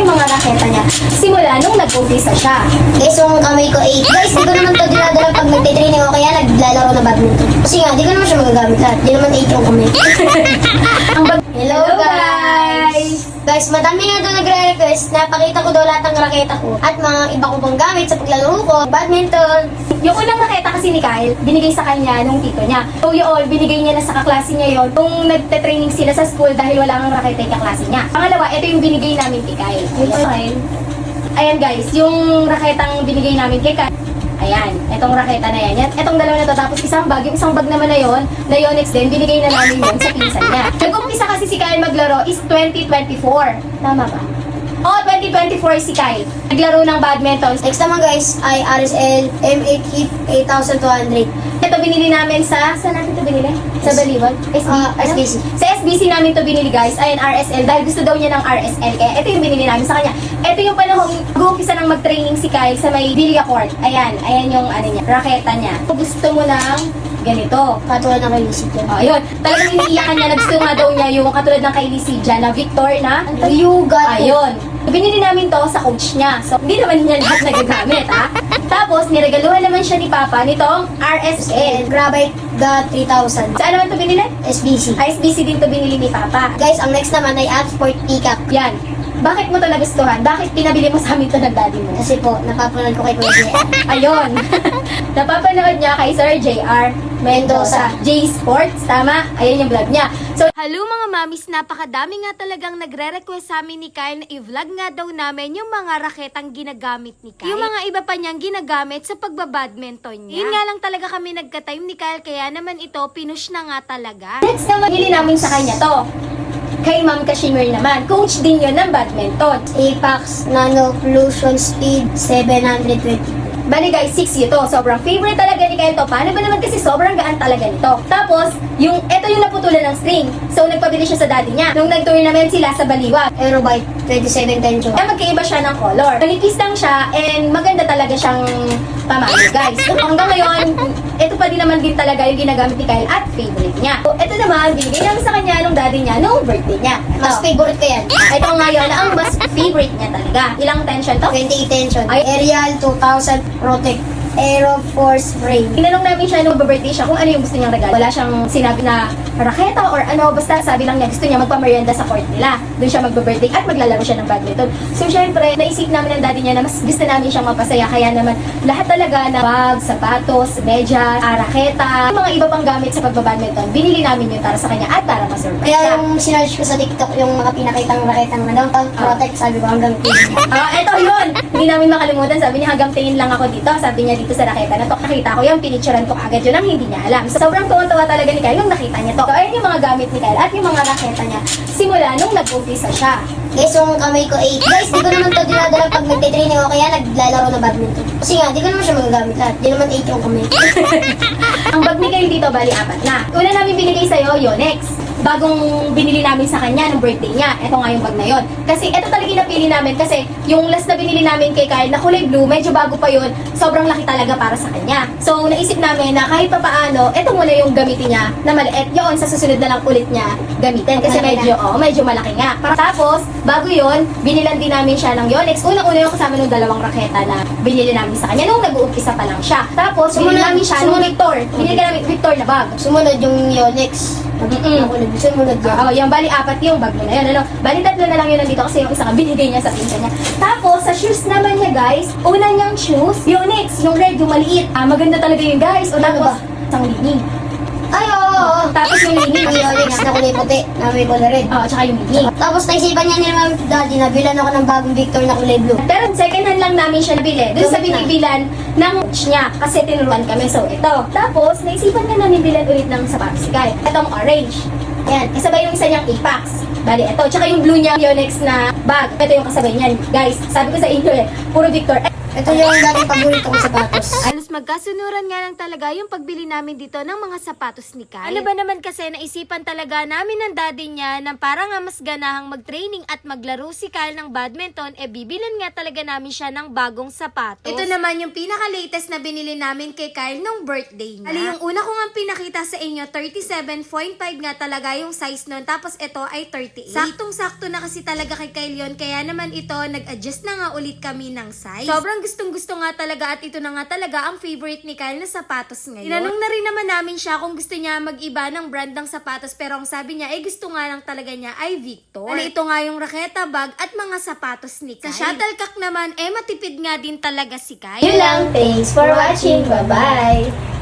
yung mga raketa niya. Simula nung nag-umpisa siya. Guys, yung kamay ko 8. Guys, di ko naman to dinadala pag nagtitraining ako kaya naglalaro na badminton. Kasi nga, di ko naman siya magagamit lahat. Di naman 8 yung kamay. Hello, guys! Guys, madami nga doon nagre-request na pakita ko daw lahat ng raketa ko at mga iba ko pang gamit sa paglalaro ko. Badminton. Yung unang raketa kasi ni Kyle, binigay sa kanya nung tito niya. So yun, binigay niya na sa kaklase niya yon nung nagte-training sila sa school dahil wala kang raketa yung kaklase niya. Pangalawa, ito yung binigay namin kay Kyle. Ayan. Ayan guys, yung raketang binigay namin kay Kyle. Ayan, etong raketa na yan. Etong dalawa na to, tapos isang bag. Yung isang bag naman na yon, na Yonex din, binigay na namin yun sa pinsan niya. Nag-umpisa kasi si Kyle maglaro is 2024. Tama ba? Oo, 2024 si Kyle. Naglaro ng badminton. Next naman guys ay RSL M8 Hip 8200. Ito binili namin sa, saan natin ito binili? Sa Baliwag? SB, Ah, ano? SBC. Sa SBC namin ito binili guys, ayan RSL, dahil gusto daw niya ng RSL, kaya ito yung binili namin sa kanya. Ito yung panahon, mag-uumpisa ng mag-training si Kyle sa may Bilya Court. Ayan, ayan yung ano niya, raketa niya. Kung gusto mo ng ganito, Katulad ng kailisip ko. Oh, ayun. Talagang iniiyakan niya. Nga daw niya yung katulad ng kay Lysidia na Victor na You got it. Ayun. Binili namin to sa coach niya. So, hindi naman niya lahat nagagamit, ha? Tapos, niregaluhan naman siya ni Papa nitong RSL. And Grabite the 3000. Saan naman to binili? SBC. ISBC din to binili ni Papa. Guys, ang next naman ay Adsport Peacock. Yan. Bakit mo to nagustuhan? Bakit pinabili mo sa amin to ng daddy mo? Kasi po, napapanood ko kay Kuya. Ayun. Napapanood niya kay Sir JR Mendoza. J Sports, tama? Ayun yung vlog niya. So, Hello mga mamis, napakadami nga talagang nagre-request sa amin ni Kyle na i-vlog nga daw namin yung mga raketang ginagamit ni Kyle. Yung mga iba pa niyang ginagamit sa pagbabadminton niya. Yun nga lang talaga kami nagka-time ni Kyle, kaya naman ito, pinush na nga talaga. Next naman, bili namin sa kanya to. Kay Ma'am Kashimir naman. Coach din yun ng badminton. Apex Nano Fusion Speed 720. Bali guys, 6 ito. Sobrang favorite talaga ni Kyle to. Paano ba naman kasi sobrang gaan talaga nito. Tapos, yung, ito yung naputulan ng string. So, nagpabili siya sa daddy niya. Nung nag-tournament sila sa Baliwag. Aerobite 27 Tension. Kaya magkaiba siya ng color. Manipis lang siya and maganda talaga siyang pamalo guys. So, hanggang ngayon, ito pa din naman din talaga yung ginagamit ni Kyle at favorite niya. So, ito naman, binigay namin sa kanya nung daddy niya nung birthday niya. Ito. Mas favorite ko yan. Ito ngayon ang mas favorite niya talaga. Ilang tension to? 28 Tension. Ay. Aerial 2000 Protect. Aero Force Frame. Tinanong namin siya nung birthday siya kung ano yung gusto niyang regalo. Wala siyang sinabi na raketa or ano, basta sabi lang niya gusto niya magpamerienda sa court nila. Doon siya magbe-birthday at maglalaro siya ng badminton. So syempre, naisip namin ng daddy niya na mas gusto namin siyang mapasaya. Kaya naman lahat talaga na bag, sapatos, medyas, ah, raketa, mga iba pang gamit sa pagbabadminton, binili namin yun para sa kanya at para ma-surprise Kaya yung sinerge ko sa TikTok yung mga pinakitang raketang ano, pang protect, sabi ko hanggang tingin. Ah, eto yun! Hindi namin makalimutan. Sabi niya, hanggang tingin lang ako dito. Sabi niya dito sa raketa na to. Nakita ko yung pinicturean ko agad yun ang hindi niya alam. So, sobrang tuwa-tuwa talaga ni Kyle nung nakita niya to. So, ayun yung mga gamit ni Kyle at yung mga raketa niya. Simula nung nag-umpisa siya. Guys, yung kamay ko 8. Guys, di ko naman to dinadala pag nagtitraining ako kaya naglalaro na badminton. Kasi nga, di ko naman siya magagamit lahat. Di naman 8 yung kamay. Ang bag ni Kyle dito, bali apat na. Una namin binigay sa'yo, Yonex. Bagong binili namin sa kanya nung birthday niya. Ito nga yung bag na yon. Kasi ito talaga yung napili namin kasi yung last na binili namin kay Kyle na kulay blue, medyo bago pa yun. Sobrang laki talaga para sa kanya. So, naisip namin na kahit pa paano, ito muna yung gamitin niya na maliit. Yun, sa susunod na lang ulit niya gamitin. Kasi Malaki medyo, oh, medyo malaki nga. Tapos, bago yun, binilan din namin siya ng Yonex. Unang-una yung kasama ng dalawang raketa na binili namin sa kanya nung nag-uumpisa pa lang siya. Tapos, binili namin siya ng Victor. Binili namin Victor na bag. Sumunod yung Yonex. Mm-mm. Nakulog. Sumunod yun. Oo, yung bali apat yung bag mo na yun. Ano? Bali tatlo na lang yun nandito kasi yung isa nga binigay niya sa pinsa niya. Tapos, sa shoes naman niya guys, una niyang shoes, yung next, yung red, yung maliit. Ah, maganda talaga yun guys. O Ano tapos, ba? Oo. Tapos yung lining. Yung Yonex na kulay puti, na may kulay red. Oo, tsaka yung lining. Tapos naisipan niya ni Ma'am Daddy na bilan ako ng bagong Victor na kulay blue. Pero second hand lang namin siya nabili. Doon sa binibilan ng coach niya. Kasi tinuruan kami. So, ito. Tapos, naisipan niya na nibilan ulit ng sa popsicle. Itong orange. Ayan. Kasabay yung isa niyang Apex. Bali, ito. Tsaka yung blue niya, Yonex na bag. Ito yung kasabay niyan. Guys, sabi ko sa inyo eh, puro Victor. Eh, Ito yung dating paborito kong sapatos. Halos magkasunuran nga lang talaga yung pagbili namin dito ng mga sapatos ni Kyle. Ano ba naman kasi naisipan talaga namin ng daddy niya na para nga mas ganahang mag-training at maglaro si Kyle ng badminton, e bibilan nga talaga namin siya ng bagong sapatos. Ito naman yung pinaka-latest na binili namin kay Kyle nung birthday niya. Ali, yung una ko nga pinakita sa inyo, 37.5 nga talaga yung size nun, tapos ito ay 38. Saktong-sakto na kasi talaga kay Kyle yun, kaya naman ito, nag-adjust na nga ulit kami ng size. Sobrang gustong-gusto nga talaga at ito na nga talaga ang favorite ni Kyle na sapatos ngayon. Tinanong na rin naman namin siya kung gusto niya mag-iba ng brand ng sapatos pero ang sabi niya ay gusto nga lang talaga niya ay Victor. Ano ito nga yung raketa bag at mga sapatos ni Kyle. Sa shuttlecock naman eh matipid nga din talaga si Kyle. Yun lang. Thanks for watching. Bye-bye.